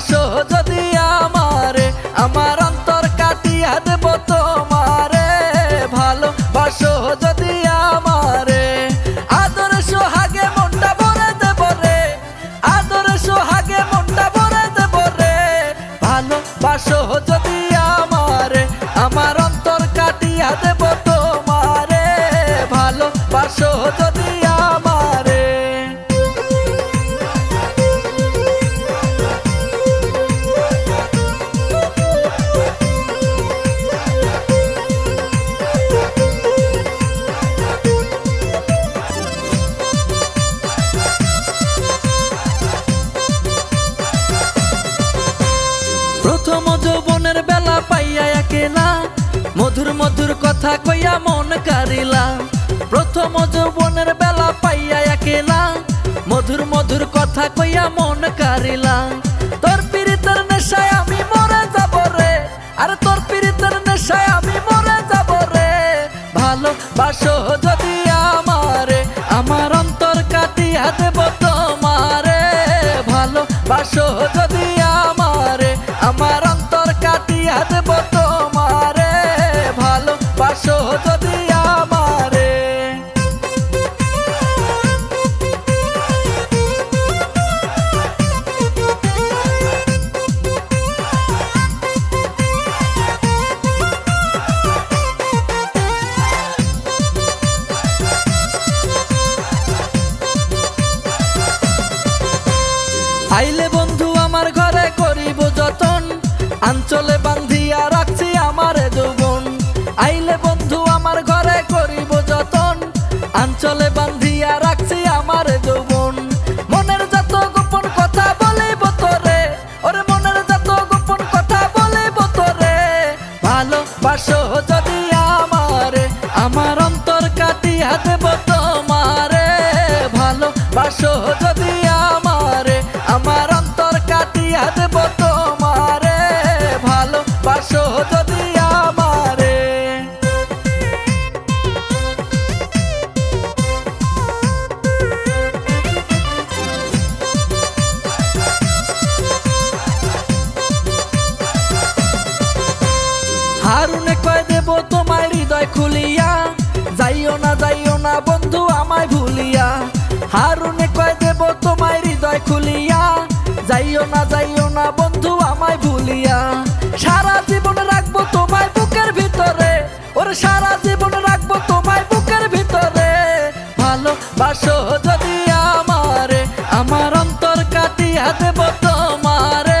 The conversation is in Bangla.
ভালোবাসো যদি আমারে, আমার অন্তর কাটিয়া দেব তোমারে। ভালোবাসো যদি আমারে, আদর সোহাগে মনটা ভরে দেব রে। আদর সোহাগে মনটা ভরে দেব রে। ভালোবাসো যদি আমারে, আমার অন্তর কাটিয়া দেব তোমারে। ভালোবাসো যদি পাইয়া একেলা, মধুর মধুর কথা কইয়া মন কারিলা। প্রথম যৌবনের বেলা পাইয়া মধুর মধুর কথা কইয়া মন কারিলা। তোর পীড়িতের নেশায় আমি মরে যাব রে, আরে তোর পীড়িতের নেশায় আমি মরে যাব রে। ভালো বাসো যদি আমারে, আমার অন্তর কাটিয়া দেব তোমারে। ভালো বাসো যদি আইলে বন্ধু আমার ঘরে করিব যতন। আঞ্চলে বান্ধিয়া রাখছি আমারে যৌবন। আইলে বন্ধু, আমার ঘরে করিব যতন। আঞ্চলে বান্ধিয়া রাখছি আমার যৌবন। মনের যত গোপন কথা বলিব তোরে, ওরে মনের যত গোপন কথা বলিব তোরে। ভালো বাসো যদি আমারে, আমার অন্তর কাটিয়া দেব তোমারে। যদি আমারে, আমার অন্তর তোমারে। ভালো খুলিয়া যাইও না যাইও না বন্ধু আমায় ভুলিয়া। হারুনে কয় দেব তোমায় হৃদয় খুলিয়া। যাইও না যাইও না বন্ধু আমায় ভুলিয়া। সারা জীবন রাখব তোমায় বুকের ভিতরে। ওরে, সারা জীবন রাখব তোমায় বুকের ভিতরে। ভালো বাসো যদি আমারে, আমার অন্তর কাটিয়া দেব তোমারে।